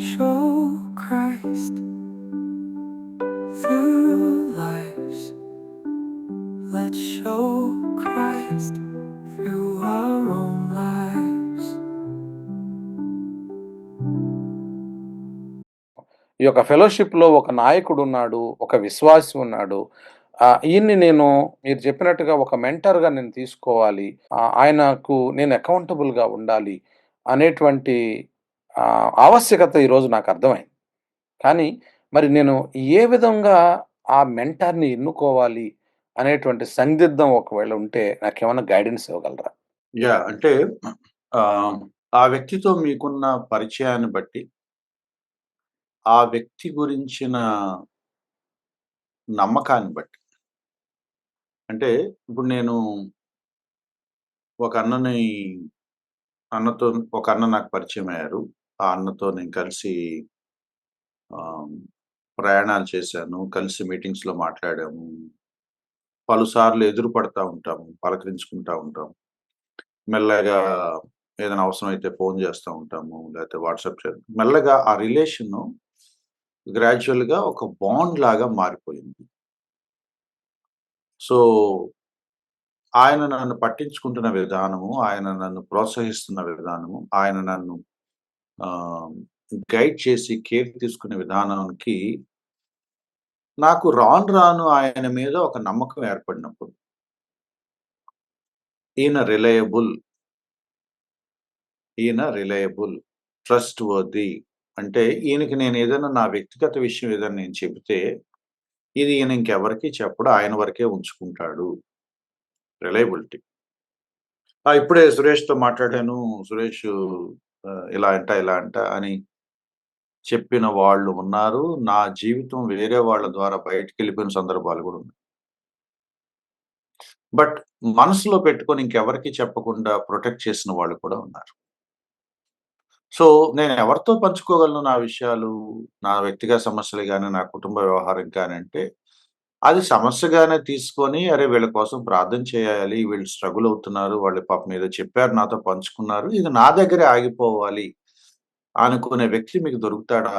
show Christ through lives. Let's show Christ through our own lives. ఈ యొక్క ఫెలోషిప్‌లో ఒక నాయకుడు ఉన్నాడు. ఒక విశ్వాసి ఉన్నాడు. ఈయన్ని నేను మీరు చెప్పినట్టుగా ఒక మెంటర్‌గా నేను తీసుకోవాలి. ఆయనకు నేను అకౌంటబుల్‌గా ఉండాలి అనేటువంటి ఆవశ్యకత ఈరోజు నాకు అర్థమైంది. కానీ మరి నేను ఏ విధంగా ఆ మెంటర్‌ని ఎన్నుకోవాలి అనేటువంటి సందిగ్ధం ఒకవేళ ఉంటే నాకేమైనా గైడెన్స్ ఇవ్వగలరా? యా అంటే ఆ వ్యక్తితో మీకున్న పరిచయాన్ని బట్టి ఆ వ్యక్తి గురించిన నమ్మకాన్ని బట్టి. అంటే ఇప్పుడు నేను ఒక అన్నని అన్నతో ఒక అన్న నాకు పరిచయం అయ్యారు ఆ అన్నతో నేను కలిసి ప్రయాణాలు చేశాను. కలిసి మీటింగ్స్‌లో మాట్లాడాము. పలుసార్లు ఎదురు పడతా ఉంటాము. పలకరించుకుంటా ఉంటాం. మెల్లగా ఏదైనా అవసరమైతే ఫోన్ చేస్తా ఉంటాము. లేకపోతే వాట్సాప్ చే మెల్లగా ఆ రిలేషన్ గ్రాడ్యువల్గా ఒక బాండ్ లాగా మారిపోయింది. సో, ఆయన నన్ను పట్టించుకుంటున్న విధానము, ఆయన నన్ను ప్రోత్సహిస్తున్న విధానము, ఆయన నన్ను గైడ్ చేసి కేర్ తీసుకునే విధానానికి నాకు రాను రాను ఆయన మీద ఒక నమ్మకం ఏర్పడినప్పుడు ఈయన రిలయబుల్. ఈయన రిలయబుల్, ట్రస్ట్ వర్ది అంటే ఈయనకి నేను ఏదైనా నా వ్యక్తిగత విషయం ఏదైనా నేను చెబితే, ఇది ఈయన ఇంకెవరికి చెప్పడు. ఆయన వరకే ఉంచుకుంటాడు. రిలయబిలిటీ. ఇప్పుడే సురేష్‌తో మాట్లాడాను. సురేష్ ఇలా అంట, ఇలా అంట అని చెప్పిన వాళ్ళు ఉన్నారు. నా జీవితం వేరే వాళ్ళ ద్వారా బయటికెళ్ళిపోయిన సందర్భాలు కూడా ఉన్నాయి. బట్ మనసులో పెట్టుకొని ఇంకెవరికి చెప్పకుండా ప్రొటెక్ట్ చేసిన వాళ్ళు కూడా ఉన్నారు. సో, నేను ఎవరితో పంచుకోగలను నా విషయాలు, నా వ్యక్తిగత సమస్యలు కానీ నా కుటుంబ వ్యవహారం కానీ అంటే, అది సమస్యగానే తీసుకొని, అరే! వీళ్ళ కోసం ప్రార్థన చేయాలి. వీళ్ళు స్ట్రగుల్ అవుతున్నారు. వాళ్ళు పాపం ఏదో చెప్పారు నాతో పంచుకున్నారు. ఇది నా దగ్గరే ఆగిపోవాలి అనుకునే వ్యక్తి మీకు దొరుకుతాడా?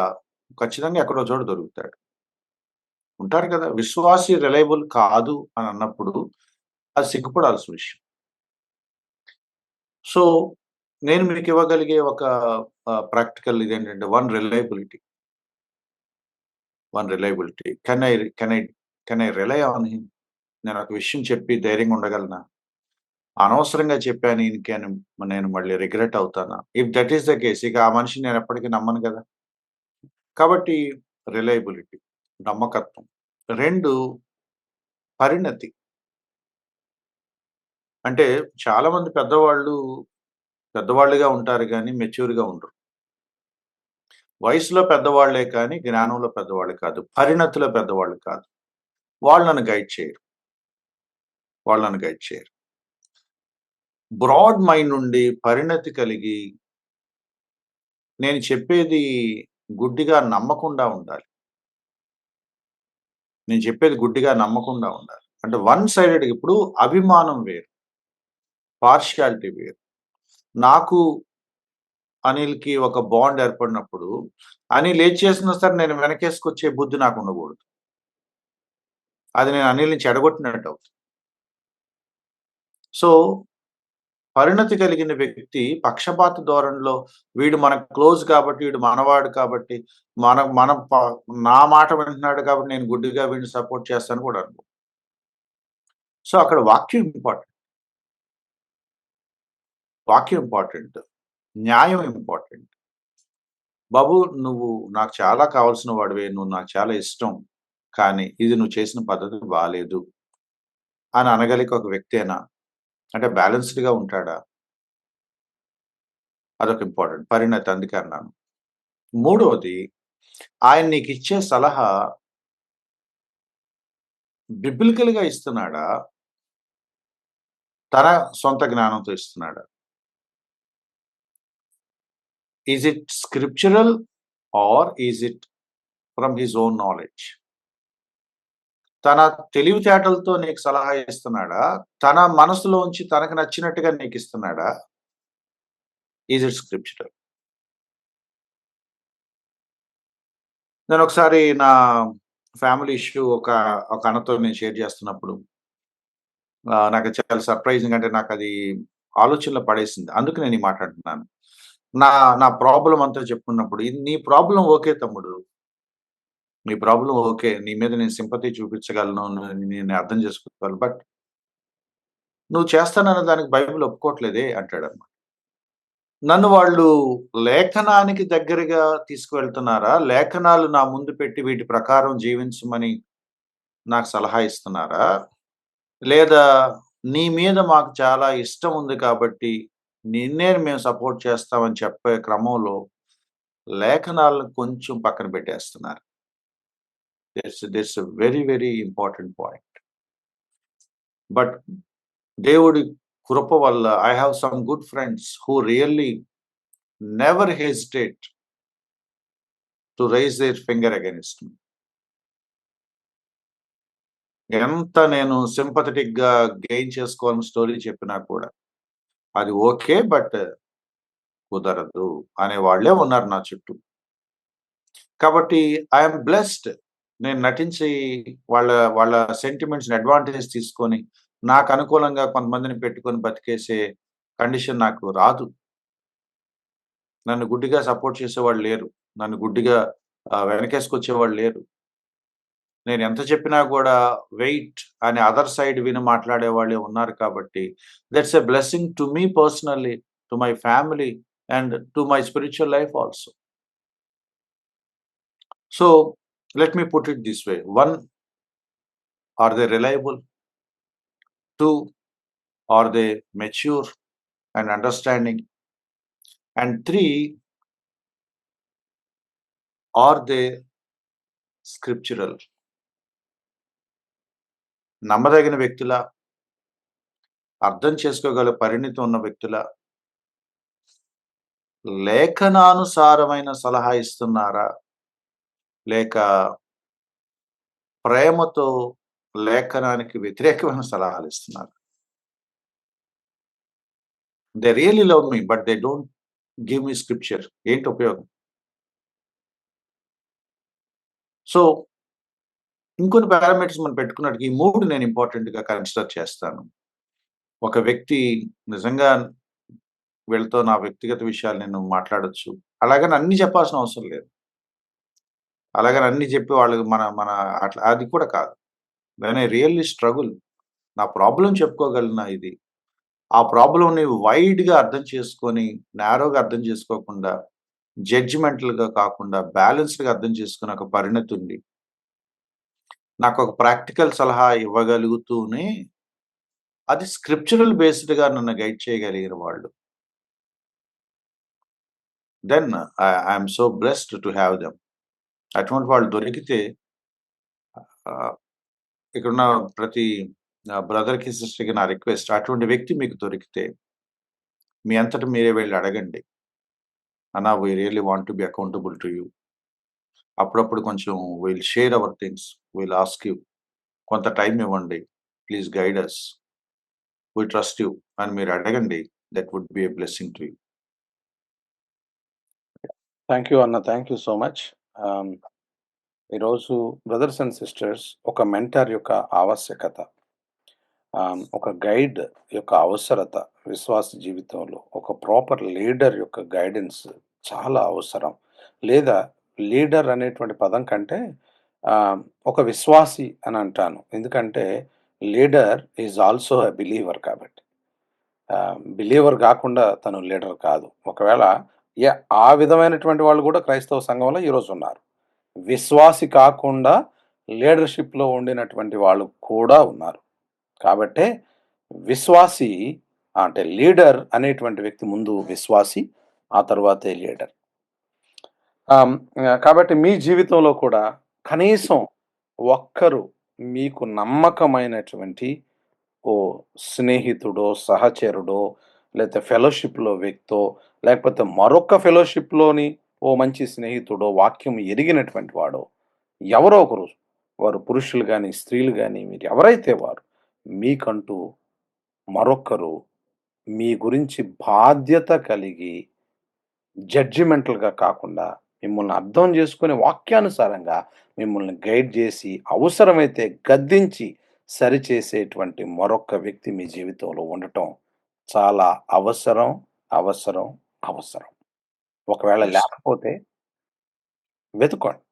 ఖచ్చితంగా ఎక్కడో చోట దొరుకుతాడు. ఉంటారు కదా! విశ్వాసి రిలయబుల్ కాదు అని అన్నప్పుడు అది సిగ్గుపడాల్సిన విషయం. సో, నేను మీకు ఇవ్వగలిగే ఒక ప్రాక్టికల్ ఇది ఏంటంటే one reliability. One reliability. Can I can I can I rely on him? నేను ఒక విషయం చెప్పి ధైర్యంగా ఉండగలనా? అనవసరంగా చెప్పాను ఈయనకి అని నేను మళ్ళీ రిగ్రెట్ అవుతానా? If that is the case ఇక ఆ మనిషిని నేను ఎప్పటికీ నమ్మను కదా! కాబట్టి రిలయబిలిటీ, నమ్మకత్వం. రెండు పరిణతి. అంటే చాలామంది పెద్దవాళ్ళు, పెద్దవాళ్ళుగా ఉంటారు కానీ మెచ్యూర్‌గా ఉండరు. వయసులో పెద్దవాళ్ళే కానీ జ్ఞానంలో పెద్దవాళ్ళు కాదు. పరిణతిలో పెద్దవాళ్ళు కాదు. వాళ్ళు నన్ను గైడ్ చేయరు. వాళ్ళు నన్ను గైడ్ చేయరు. బ్రాడ్ మైండ్ నుండి పరిణతి కలిగి నేను చెప్పేది గుడ్డిగా నమ్మకుండా ఉండాలి. నేను చెప్పేది గుడ్డిగా నమ్మకుండా ఉండాలి. అంటే వన్ సైడెడ్ ఇప్పుడు అభిమానం వేరు. పార్షియాలిటీ వేరు. నాకు అనిల్‌కి ఒక బాండ్ ఏర్పడినప్పుడు, అనిల్ ఏది చేసినా సరే నేను వెనకేసుకొచ్చే బుద్ధి నాకు ఉండకూడదు. అది నేను అనిల్‌ని చెడగొట్టినట్టు అవుతుంది. సో, పరిణతి కలిగిన వ్యక్తి పక్షపాత ధోరణిలో వీడు మనకు క్లోజ్ కాబట్టి, వీడు మనవాడు కాబట్టి, మన మన నా మాట వింటున్నాడు కాబట్టి నేను గుడ్డిగా వీడిని సపోర్ట్ చేస్తాను కూడా అనుకో సో, అక్కడ వాక్యం ఇంపార్టెంట్. వాక్యం ఇంపార్టెంట్. న్యాయం ఇంపార్టెంట్. బాబు నువ్వు నాకు చాలా కావాల్సిన వాడివే. నువ్వు నాకు చాలా ఇష్టం. కానీ ఇది నువ్వు చేసిన పద్ధతి బాగాలేదు అని అనగలిగే ఒక వ్యక్తేనా? అంటే బ్యాలెన్స్‌డ్‌గా ఉంటాడా? అదొక ఇంపార్టెంట్. పరిణతి అందుకే అన్నాను. మూడవది ఆయన నీకు ఇచ్చే సలహా బిబ్లికల్‌గా ఇస్తున్నాడా? తన సొంత జ్ఞానంతో ఇస్తున్నాడా? Is it scriptural or is it from his own knowledge? తన తెలివితేటలతో నీకు సలహా ఇస్తున్నాడా? తన మనసులోంచి తనకు నచ్చినట్టుగా నీకు ఇస్తున్నాడా ఈజ్ ఇట్ నేను ఒకసారి నా ఫ్యామిలీ ఇష్యూ ఒక ఒక అన్నతో నేను షేర్ చేస్తున్నప్పుడు నాకు చాలా సర్ప్రైజింగ్ అంటే నాకు అది ఆలోచనలో పడేసింది. అందుకు నేను మాట్లాడుతున్నాను నా నా ప్రాబ్లం అంతా చెప్పుకున్నప్పుడు, నీ ప్రాబ్లం ఓకే తమ్ముడు. నీ ప్రాబ్లమ్ ఓకే. నీ మీద నేను సింపతి చూపించగలను. నేను అర్థం చేసుకోగలను. బట్ నువ్వు చేస్తానన్న దానికి బైబిల్ ఒప్పుకోవట్లేదే" అంటాడన్నమాట. నన్ను వాళ్ళు లేఖనానికి దగ్గరగా తీసుకువెళ్తున్నారా? లేఖనాలు నా ముందు పెట్టి వీటి ప్రకారం జీవించమని నాకు సలహా ఇస్తున్నారా? లేదా నీ మీద మాకు చాలా ఇష్టం ఉంది కాబట్టి నిన్నే మేము సపోర్ట్ చేస్తామని చెప్పే క్రమంలో లేఖనాలను కొంచెం పక్కన పెట్టేస్తున్నారు. This it's a very, very important point. But దేవుడి కృప Valla, I have some good friends who really never hesitate to raise their finger against me. ఎంత నేను సింపథెటిక్‌గా గెయిన్ చేసుకోవాలని స్టోరీ చెప్పినా కూడా, అది ఓకే. బట్ కుదరదు అనేవాళ్ళే ఉన్నారు నా చుట్టూ. కాబట్టి ఐ బ్లెస్డ్. నేను నటించి వాళ్ళ వాళ్ళ సెంటిమెంట్స్‌ని అడ్వాంటేజ్ తీసుకొని, నాకు అనుకూలంగా కొంతమందిని పెట్టుకొని బతికేసే కండిషన్ నాకు రాదు. నన్ను గుడ్డిగా సపోర్ట్ చేసేవాళ్ళు లేరు. నన్ను గుడ్డిగా వెనకేసుకొచ్చేవాళ్ళు లేరు. నేను ఎంత చెప్పినా కూడా వెయిట్ అని అదర్ సైడ్ విని మాట్లాడేవాళ్ళే ఉన్నారు కాబట్టి, that's a blessing to me personally, to my family and to my spiritual life also. So, let me put it this way. One are they reliable? Two are they mature and understanding? And three are they scriptural? నమ్మదగిన వ్యక్తుల అర్థం చేసుకోగల పరిణితి ఉన్న వ్యక్తుల లేఖనానుసారమైన సలహా ఇస్తున్నారా? లేక ప్రేమతో లేఖనానికి వ్యతిరేకమైన సలహాలు ఇస్తున్నారు they really love me. But they don't give me scripture. ఏంటి ఉపయోగం? సో, ఇంకొన్ని పారామీటర్స్ మనం పెట్టుకున్నట్టు ఈ మూడు నేను ఇంపార్టెంట్‌గా కన్సిడర్ చేస్తాను. ఒక వ్యక్తి నిజంగా వీళ్ళతో నా వ్యక్తిగత విషయాలు నేను మాట్లాడొచ్చు. అలాగని అన్నీ చెప్పాల్సిన అవసరం లేదు. అలాగని అన్ని చెప్పి వాళ్ళకి మన మన అట్లా అది కూడా కాదు. వెన్ ఐ రియల్లీ స్ట్రగుల్ నా ప్రాబ్లం చెప్పుకోగలనా ఇది. ఆ ప్రాబ్లంని వైడ్‌గా అర్థం చేసుకొని, నేరోగా అర్థం చేసుకోకుండా, జడ్జిమెంటల్‌గా కాకుండా బ్యాలెన్స్డ్‌గా అర్థం చేసుకునే ఒక పరిణతి ఉంది. ఒక ప్రాక్టికల్ సలహా ఇవ్వగలుగుతూనే, అది స్క్రిప్చురల్ బేస్డ్‌గా నన్ను గైడ్ చేయగలిగిన వాళ్ళు. Then I'm so blessed to have them. అటువంటి వాళ్ళు దొరికితే ఇక్కడున్న ప్రతి బ్రదర్‌కి, సిస్టర్‌కి నా రిక్వెస్ట్ అటువంటి వ్యక్తి మీకు దొరికితే, మీ అంతట మీరే వెళ్ళి అడగండి. అన్నా we really want to be accountable to you. అప్పుడప్పుడు కొంచెం we'll share our things. We'll ask you. కొంత టైం ఇవ్వండి. Please guide us. We trust you అని మీరు అడగండి. That would be a blessing to you. Thank you అన్న. Thank you so much. ఈరోజు brothers and sisters ఒక మెంటర్ యొక్క ఆవశ్యకత. ఒక గైడ్ యొక్క అవసరత విశ్వాస జీవితంలో ఒక ప్రాపర్ లీడర్ యొక్క గైడెన్స్ చాలా అవసరం. లేదా లీడర్ అనేటువంటి పదం కంటే ఒక విశ్వాసి అని అంటాను. ఎందుకంటే leader is also a believer కాబట్టి. బిలీవర్ కాకుండా తను లీడర్ కాదు. ఒకవేళ ఆ విధమైనటువంటి వాళ్ళు కూడా క్రైస్తవ సంఘంలో ఈరోజు ఉన్నారు. విశ్వాసి కాకుండా లీడర్‌షిప్‌లో ఉండినటువంటి వాళ్ళు కూడా ఉన్నారు. కాబట్టే విశ్వాసి అంటే లీడర్ అనేటువంటి వ్యక్తి ముందు విశ్వాసి, ఆ తర్వాతే లీడర్. కాబట్టి మీ జీవితంలో కూడా కనీసం ఒక్కరు మీకు నమ్మకమైనటువంటి ఓ స్నేహితుడో, సహచరుడో, లేతే ఫెలోషిప్‌లో వ్యక్తో, లేకపోతే మరొక ఫెలోషిప్‌లోని ఓ మంచి స్నేహితుడో, వాక్యం ఎరిగినటువంటి వాడో, ఎవరో ఒకరు వారు పురుషులు కానీ స్త్రీలు కానీ మీరు ఎవరైతే వారు మీకంటూ మరొకరు మీ గురించి బాధ్యత కలిగి జడ్జిమెంటల్‌గా కాకుండా మిమ్మల్ని అర్థం చేసుకునే వాక్యానుసారంగా మిమ్మల్ని గైడ్ చేసి, అవసరమైతే గద్దించి సరిచేసేటువంటి మరొక వ్యక్తి మీ జీవితంలో ఉండటం చాలా అవసరం, అవసరం, అవసరం. ఒకవేళ. లేకపోతే వెతుక్కోండి.